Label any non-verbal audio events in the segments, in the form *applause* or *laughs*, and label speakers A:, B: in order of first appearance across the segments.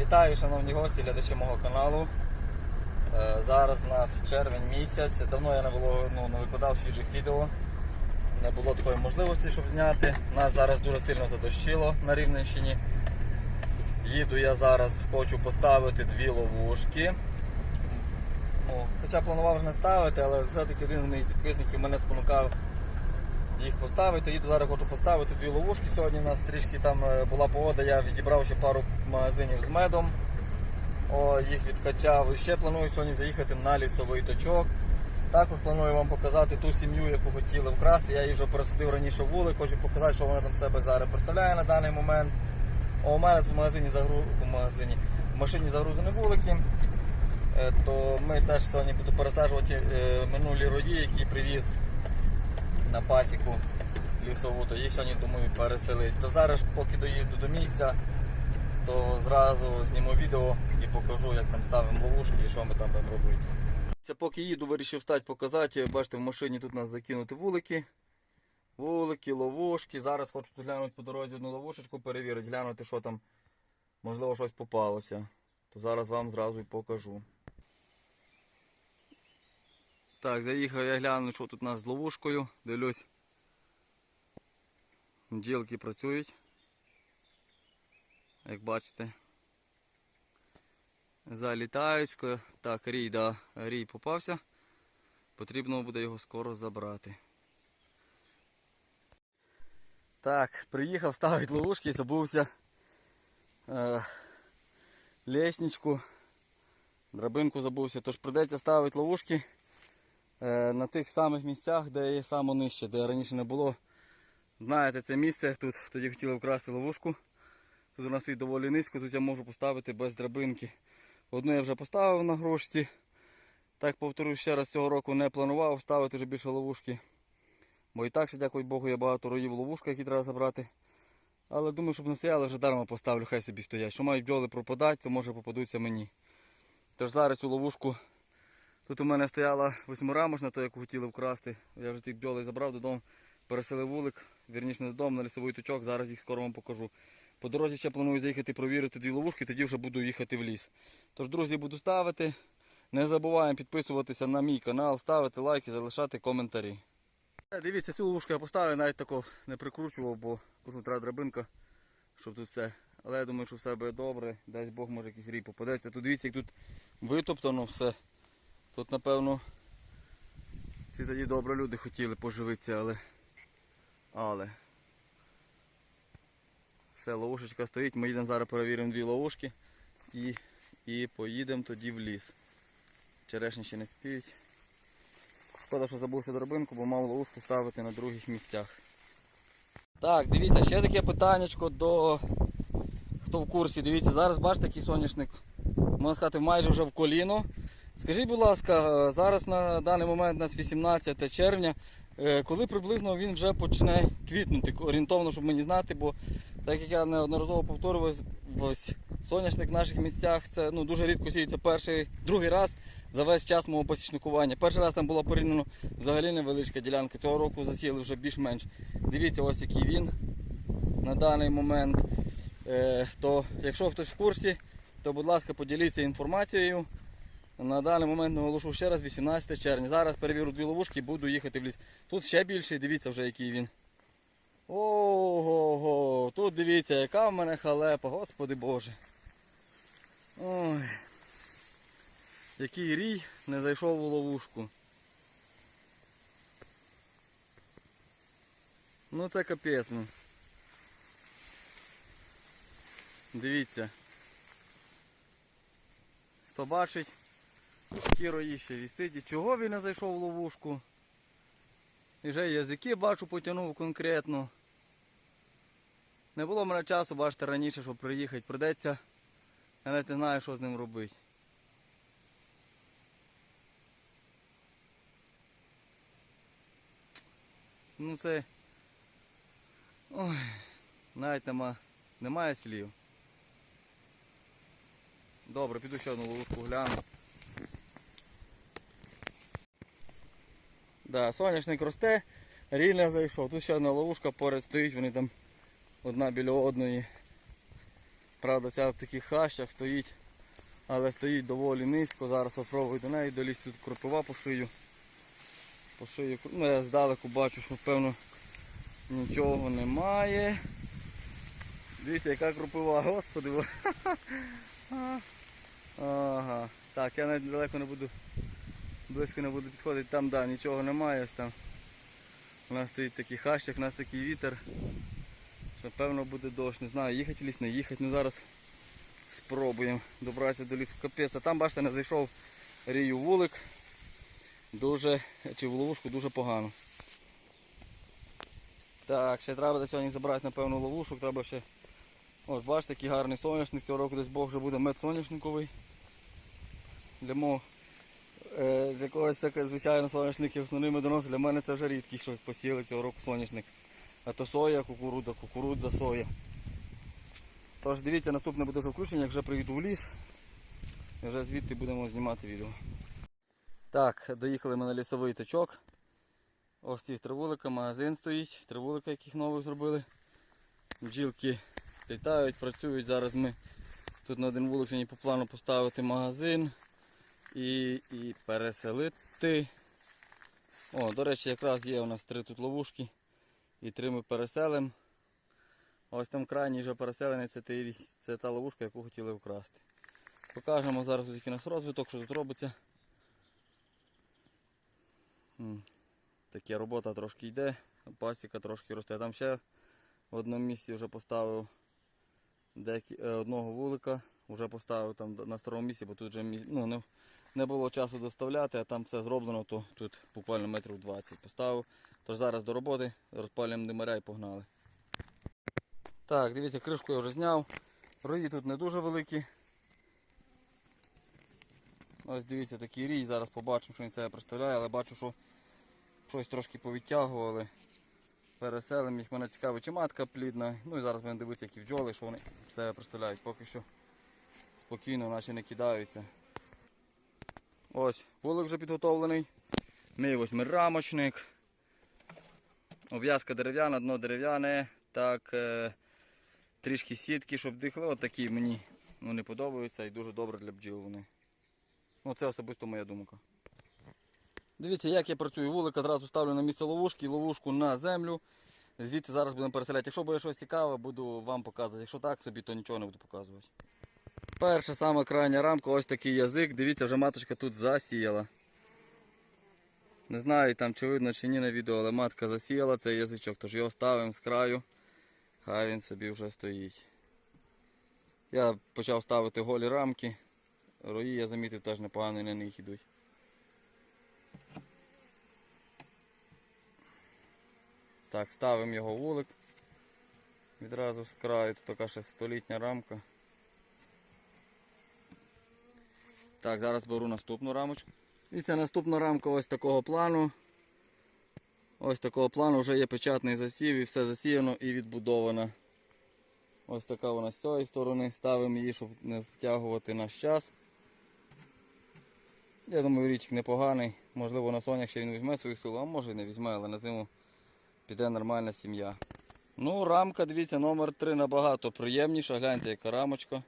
A: Вітаю, шановні гості, глядачі мого каналу. Е, Зараз у нас червень місяць. Давно я не, було, ну, не викладав свіжих відео. Не було такої можливості, щоб зняти. Нас зараз дуже сильно задощило на Рівненщині. Їду я зараз, хочу поставити дві ловушки. Ну, хоча планував вже не ставити, але все-таки один з моїх підписників мене спонукав їх поставити. Їду зараз хочу поставити дві ловушки. Сьогодні у нас трішки там е, була погода, я відібрав ще пару магазинів з медом. О, їх відкачав. І ще планую сьогодні заїхати на лісовий точок. Також планую вам показати ту сім'ю, яку хотіли вкрасти. Я її вже пересадив раніше в хочу показати, що вона там себе зараз представляє на даний момент. О, у мене тут в магазині загру... у магазині в машині загрузані вулики. Е, То ми теж сьогодні буду пересаджувати е, минулі рої, які привіз на пасіку лісову, то їх сьогодні думаю переселити. То зараз, поки доїду до місця, то зразу зніму відео і покажу, як там ставимо ловушки і що ми там будемо робити. Це поки їду, вирішив стати показати. Бачите, в машині тут у нас закинути вулики. Вулики, ловушки. Зараз хочу тут глянути по дорозі одну ловушечку, перевірити, глянути, що там, можливо, щось попалося. То зараз вам зразу і покажу. Так, заїхав я гляну, що тут у нас з ловушкою. Дивлюсь. Бджілки працюють. Як бачите. Залітають. Так, рій, да, рій попався. Потрібно буде його скоро забрати. Так, приїхав ставити ловушки забувся е, лесничку. Драбинку забувся, тож прийдеться ставити ловушки на тих самих місцях, де є саме нижче, де раніше не було. Знаєте, це місце, тут тоді хотіли вкрасти ловушку. Тут у нас стоїть доволі низько, тут я можу поставити без драбинки. Одну я вже поставив на грошці. Так повторюю ще раз цього року не планував ставити вже більше ловушки. Бо і так ще, дякую Богу, є багато роїв ловушка, які треба забрати. Але думаю, щоб не стояли, вже дарма поставлю, хай собі стоять. Що мають бджоли пропадати, то може попадуться мені. Тож зараз цю ловушку Тут у мене стояла восьмирамочна, то яку хотіли вкрасти. Я вже ті бджоли забрав додому, переселив вулик, вірніше не додому, на лісовий точок, зараз їх скоро вам покажу. По дорозі ще планую заїхати провірити дві ловушки, тоді вже буду їхати в ліс. Тож, друзі, буду ставити. Не забуваємо підписуватися на мій канал, ставити лайки, залишати коментарі. Е, Дивіться, цю ловушку я поставив, навіть тако не прикручував, бо кажу, треба драбинка, щоб тут все. Але я думаю, що все буде добре. Дасть Бог, може якийсь рій попадеться. Тут дивіться, як тут витоптано все. Тут, напевно, ці тоді добре люди хотіли поживитися, але. Але. Все, ловушечка стоїть, ми їдемо зараз перевіримо дві ловушки і, і поїдемо тоді в ліс. Черешні ще не спіють. Шкода, що забувся дробинку, бо мав ловушку ставити на других місцях. Так, дивіться, ще таке питаннячко до хто в курсі. Дивіться, зараз бачите, який соняшник, можна сказати, майже вже в коліно. Скажіть, будь ласка, е, зараз на даний момент у нас 18 червня, е, коли приблизно він вже почне квітнути, орієнтовно, щоб мені знати, бо так як я неодноразово повторював, ось соняшник в наших місцях це ну, дуже рідко сіється перший, другий раз за весь час мого посічникування. Перший раз там була порівняно взагалі невеличка ділянка, цього року засіяли вже більш-менш. Дивіться, ось який він на даний момент. Е, то якщо хтось в курсі, то будь ласка поділіться інформацією. На даний момент наголошу ще раз 18 червня. Зараз перевірю дві ловушки буду їхати в ліс. Тут ще більший, дивіться вже який він. Ого-го, тут дивіться, яка в мене халепа, господи Боже. Ой. Який рій не зайшов у ловушку. Ну це капець. Ну. Дивіться. Хто бачить, Кіро їх ще вісить. І чого він не зайшов в ловушку? І вже язики бачу потягнув конкретно. Не було мене часу, бачите, раніше, щоб приїхати. Придеться. Я навіть не знаю, що з ним робити. Ну це. Ой, навіть нема, немає слів. Добре, піду ще одну ловушку гляну. Да, соняшник росте, рільно зайшов. Тут ще одна ловушка поряд стоїть, вони там одна біля одної. Правда, ця в таких хащах стоїть, але стоїть доволі низько. Зараз спробую до неї долізти тут кропива по шию. По шию, ну я здалеку бачу, що певно нічого немає. Дивіться, яка кропива, *laughs* господи. *laughs* Ага. Так, я навіть далеко не буду, близько не буду підходити. Там, да, нічого немає. Ось там. У нас стоїть такий хащик, у нас такий вітер. Що певно буде дощ. Не знаю, їхати ліс, не їхати. Ну зараз спробуємо добратися до лісу. Капець. А там, бачите, не зайшов рію вулик. Дуже, чи в ловушку дуже погано. Так, ще треба сьогодні забрати, напевно, ловушок. Треба ще. Ось бачите, який гарний соняшник. Цього року десь Бог вже буде мед соняшниковий. Е, для когось це, звичайно, соняшники основний медонос. Для мене це вже рідкість щось посіяли цього року соняшник. А то соя, кукурудза, кукурудза, соя. Тож дивіться, наступне буде вже включення, як вже приїду в ліс. І вже звідти будемо знімати відео. Так, доїхали ми на лісовий точок. Ось ці тривулика, магазин стоїть, тривулика, яких нових зробили. Бджілки літають, працюють. Зараз ми тут на один вулик по плану поставити магазин і, і переселити. О, до речі, якраз є у нас три тут ловушки і три ми переселимо. Ось там крайній вже переселений, це, це та ловушка, яку хотіли вкрасти. Покажемо зараз який у нас розвиток, що тут робиться. М, Таке робота трошки йде, пасіка трошки росте. Там ще в одному місці вже поставив деякі, е, одного вулика, вже поставив там на старому місці, бо тут вже ну, не, не було часу доставляти, а там все зроблено, то тут буквально метрів 20 поставив. Тож зараз до роботи, розпалюємо димаря і погнали. Так, дивіться, кришку я вже зняв. Рої тут не дуже великі. Ось дивіться такий рій, зараз побачимо, що він себе представляє, але бачу, що щось трошки повідтягували. Переселимо їх, мене цікавить, чи матка плідна. Ну і зараз будемо дивитися, які бджоли, що вони себе представляють. Поки що спокійно, наче не кидаються. Ось, вулик вже підготовлений. Мій ось рамочник. Обв'язка дерев'яна, дно дерев'яне. Так, е, трішки сітки, щоб дихли. От такі мені ну, не подобаються і дуже добре для бджіл вони. Ну, це особисто моя думка. Дивіться, як я працюю. Вулик одразу ставлю на місце ловушки, ловушку на землю. Звідти зараз будемо переселяти. Якщо буде щось цікаве, буду вам показувати. Якщо так собі, то нічого не буду показувати. Перша сама крайня рамка, ось такий язик. Дивіться, вже маточка тут засіяла. Не знаю там чи видно чи ні на відео, але матка засіяла цей язичок, тож його ставимо з краю. Хай він собі вже стоїть. Я почав ставити голі рамки. Рої я замітив теж непогано на них йдуть. Так, ставимо його вулик. Відразу з краю, тут така ще столітня рамка. Так, зараз беру наступну рамочку. І це наступна рамка ось такого плану. Ось такого плану вже є печатний засів і все засіяно і відбудовано. Ось така вона з цієї сторони. Ставимо її, щоб не стягувати наш час. Я думаю, річик непоганий. Можливо на сонях ще він візьме свою силу, а може і не візьме, але на зиму піде нормальна сім'я. Ну, рамка, дивіться, номер 3 набагато приємніша. Гляньте, яка рамочка.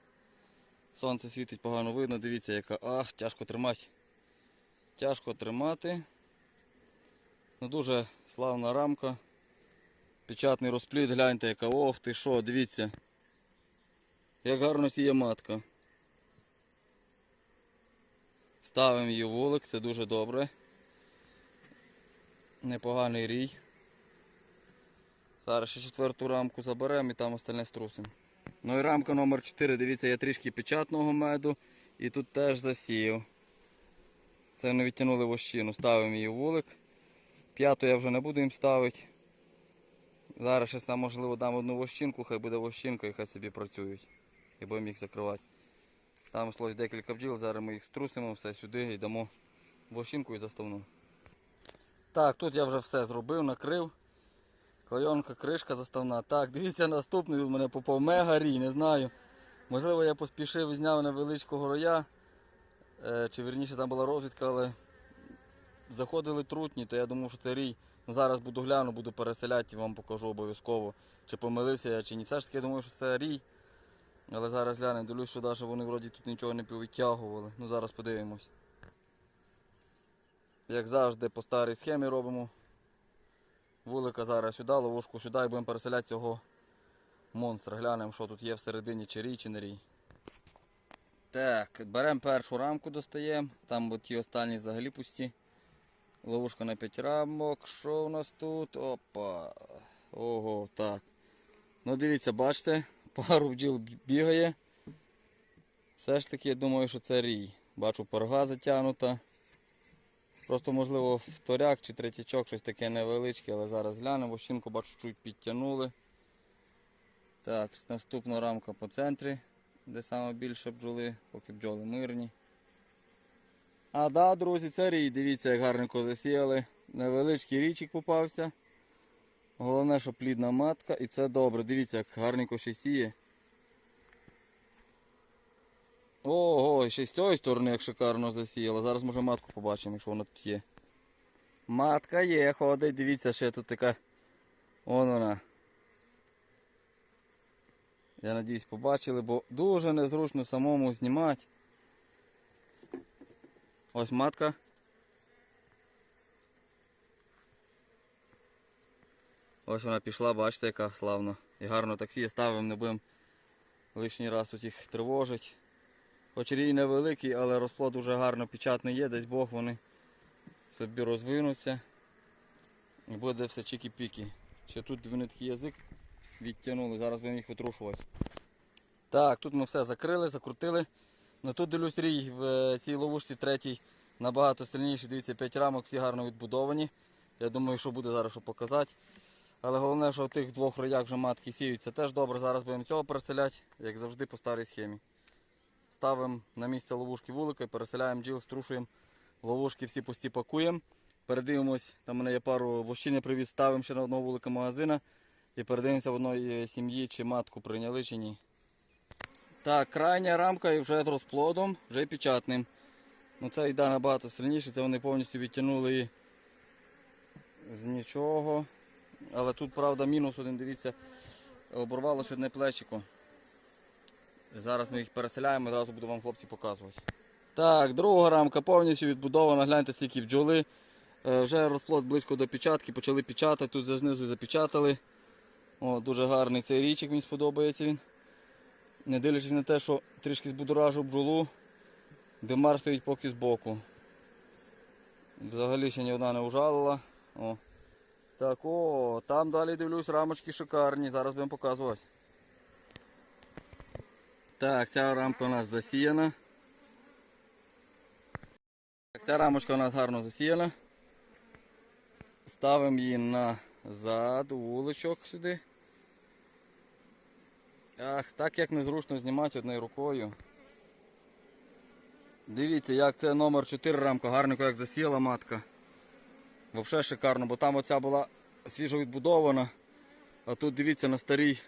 A: Сонце світить погано видно, дивіться, яка. Ах, тяжко тримати. Тяжко тримати. Ну, Дуже славна рамка. Печатний розпліт, гляньте, яка. Ох ти що, дивіться. Як гарно сіє матка. Ставимо її вулик, це дуже добре. Непоганий рій. Зараз ще четверту рамку заберемо і там остальне струсимо. Ну і рамка номер 4, дивіться, є трішки печатного меду і тут теж засіяв. Це не відтягнули вощину, ставимо її в вулик. П'яту я вже не буду їм ставити. Зараз ще там, можливо дам одну вощинку, хай буде вощинка і хай собі працюють. І будемо їх закривати. Там слось декілька бджіл, зараз ми їх струсимо все сюди і дамо вощинку і заставну. Так, тут я вже все зробив, накрив. Клейонка, кришка заставна. Так, дивіться, наступний у мене попав мега рій, не знаю. Можливо, я поспішив і зняв невеличкого роя. Е, чи вірніше там була розвідка, але заходили трутні, то я думав, що це рій. Ну, зараз буду гляну, буду переселяти і вам покажу обов'язково, чи помилився я, чи ні. Все ж таки я думаю, що це рій. Але зараз глянемо, дивлюсь, що навіть вони вроді тут нічого не повитягували. Ну зараз подивимось. Як завжди по старій схемі робимо. Вулика зараз сюди, ловушку сюди і будемо переселяти цього монстра. Глянемо, що тут є всередині, чи рій, чи не рій. Так, беремо першу рамку, достаємо. Там ті останні взагалі пусті. Ловушка на 5 рамок. Що у нас тут? Опа. Ого, так. Ну дивіться, бачите, *laughs* пару бджіл бігає. Все ж таки, я думаю, що це рій. Бачу, порга затягнута. Просто, можливо, вторяк чи третячок, щось таке невеличке, але зараз глянемо. Вощинку бачу, чуть підтягнули. Так, наступна рамка по центрі, де саме більше бджоли, поки бджоли мирні. А да, друзі, це рій. Дивіться, як гарненько засіяли. Невеличкий річик попався. Головне, що плідна матка і це добре. Дивіться, як гарненько ще сіє. Ого, ще з цієї сторони як шикарно засіяла. Зараз може матку побачимо, якщо вона тут є. Матка є, ходить, дивіться, ще тут така. Вон вона. Я надіюсь побачили, бо дуже незручно самому знімати. Ось матка. Ось вона пішла, бачите, яка славна. І гарно таксі ставимо, не будемо лишній раз тут їх тривожити. Хоч рій невеликий, але розплод дуже гарно печатний є, десь Бог вони собі розвинуться. І буде все чики-піки. Ще тут вони такий язик відтягнули, зараз будемо їх витрушувати. Так, тут ми все закрили, закрутили. Ну тут дивлюсь рій в е, цій ловушці третій набагато сильніший. Дивіться, 5 рамок, всі гарно відбудовані. Я думаю, що буде зараз що показати. Але головне, що в тих двох роях вже матки сіють, це теж добре. Зараз будемо цього переселяти, як завжди, по старій схемі. Ставимо на місце ловушки вулика, переселяємо бджіл, струшуємо. Ловушки всі пусті пакуємо. Передивимось, там у мене є пару вощин, я привіз, ставимо ще на одного вулика магазина. І передивимося в одної сім'ї, чи матку прийняли, чи ні. Так, крайня рамка і вже з розплодом, вже печатним. Ну це йде набагато сильніше, це вони повністю відтягнули з нічого. Але тут, правда, мінус один, дивіться, оборвалося одне плечико. Зараз ми їх переселяємо, одразу буду вам хлопці показувати. Так, друга рамка повністю відбудована, гляньте скільки бджоли. Е, Вже розплод близько до печатки, почали печатати, тут знизу запечатали. О, дуже гарний цей річик, мені сподобається він. Не дивлячись на те, що трішки збудоражу бджолу, димар стоїть поки збоку. Взагалі ще ні одна не ужалила. О. Так, о, там далі дивлюсь, рамочки шикарні, зараз будемо показувати. Так, ця рамка у нас засіяна. Так, ця рамочка у нас гарно засіяна. Ставимо її назад, вуличок сюди. Ах, так як незручно знімати одною рукою. Дивіться, як це номер 4 рамка, гарненько як засіяла матка. Взагалі шикарно, бо там оця була свіжо відбудована. А тут дивіться на старій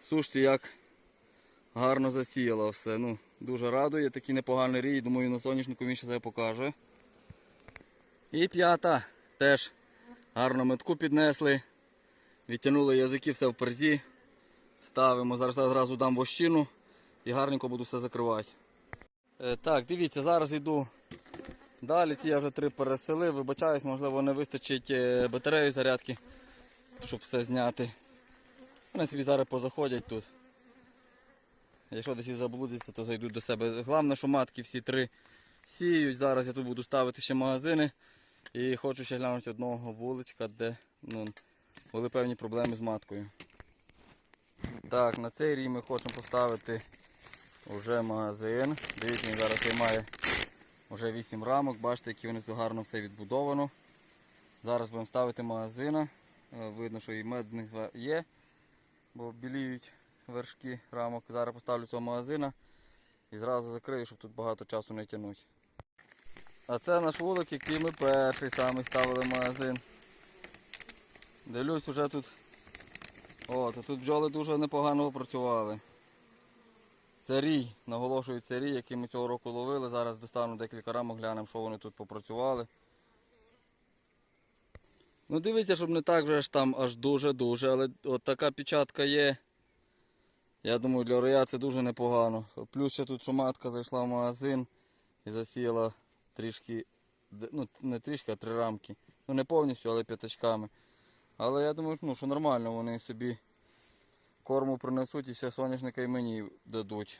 A: сушці, як гарно засіяла все. Ну, Дуже радує, такий непоганий рій, думаю на соняшнику він ще себе покаже. І п'ята теж гарно метку піднесли. Відтягнули язики, все в перзі. Ставимо, зараз я зразу дам вощину і гарненько буду все закривати. Е, так, дивіться, зараз йду далі. Ці я вже три переселив. Вибачаюсь, можливо, не вистачить е, батареї зарядки, щоб все зняти. Вони собі зараз позаходять тут. Якщо десь і заблудяться, то зайдуть до себе. Головне, що матки всі три сіють. Зараз я тут буду ставити ще магазини. І хочу ще глянути одного вуличка, де ну, були певні проблеми з маткою. Так, на цей рій ми хочемо поставити вже магазин. Дивіться, він зараз займає вже 8 рамок. Бачите, які вони тут гарно все відбудовано. Зараз будемо ставити магазина. Е, Видно, що і мед з них є, бо біліють вершки рамок. Зараз поставлю цього магазина і зразу закрию, щоб тут багато часу не тягнути. А це наш вулик, який ми перший самий ставили магазин. Дивлюсь, вже тут. О, то тут бджоли дуже непогано працювали. Це рій, наголошую, це який ми цього року ловили. Зараз достану декілька рамок, глянемо, що вони тут попрацювали. Ну дивіться, щоб не так вже ж там аж дуже-дуже, але от така печатка є. Я думаю, для роя це дуже непогано. Плюс ще тут що матка зайшла в магазин і засіяла трішки, ну не трішки, а три рамки. Ну не повністю, але п'ятачками. Але я думаю, ну, що нормально вони собі корму принесуть і ще соняшника і мені дадуть.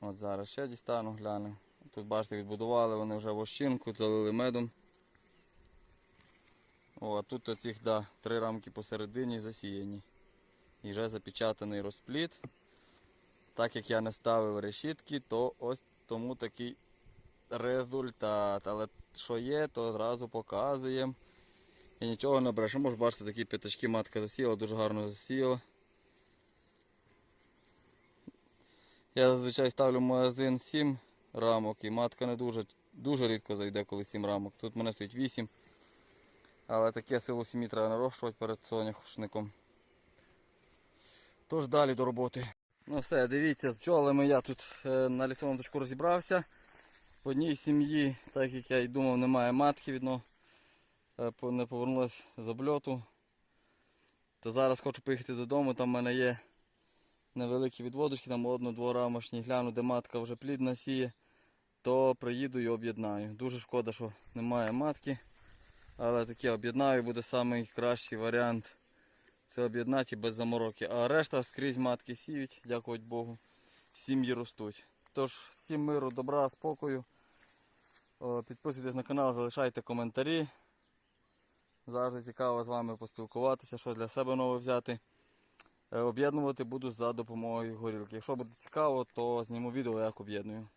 A: От зараз ще дістану, гляну. Тут бачите, відбудували вони вже вощинку, залили медом. О, а тут оцих, да, три рамки посередині засіяні. І вже запечатаний розпліт. Так як я не ставив решітки, то ось тому такий результат. Але що є, то одразу показуємо. І нічого не брешемо. Бачите, такі п'ятачки матка засіяла, дуже гарно засіяла. Я зазвичай ставлю магазин 7 рамок і матка не дуже, дуже рідко зайде, коли 7 рамок. Тут в мене стоїть 8. Але таке силу сім'ї треба нарощувати перед соняшником. Тож далі до роботи. Ну все, дивіться, з бджолами я тут е, на точку розібрався. В одній сім'ї, так як я й думав, немає матки, видно, е, не повернулась з обльоту. То зараз хочу поїхати додому, там в мене є невеликі відводочки, там одно-дворамошні, гляну, де матка вже плідна сіє, то приїду і об'єднаю. Дуже шкода, що немає матки. Але таке об'єднаю буде найкращий варіант. Це об'єднати без замороки. А решта скрізь матки сіють, дякувати Богу. Сім'ї ростуть. Тож, всім миру, добра, спокою. Підписуйтесь на канал, залишайте коментарі. Завжди цікаво з вами поспілкуватися, що для себе нове взяти. Е, Об'єднувати буду за допомогою горілки. Якщо буде цікаво, то зніму відео, як об'єдную.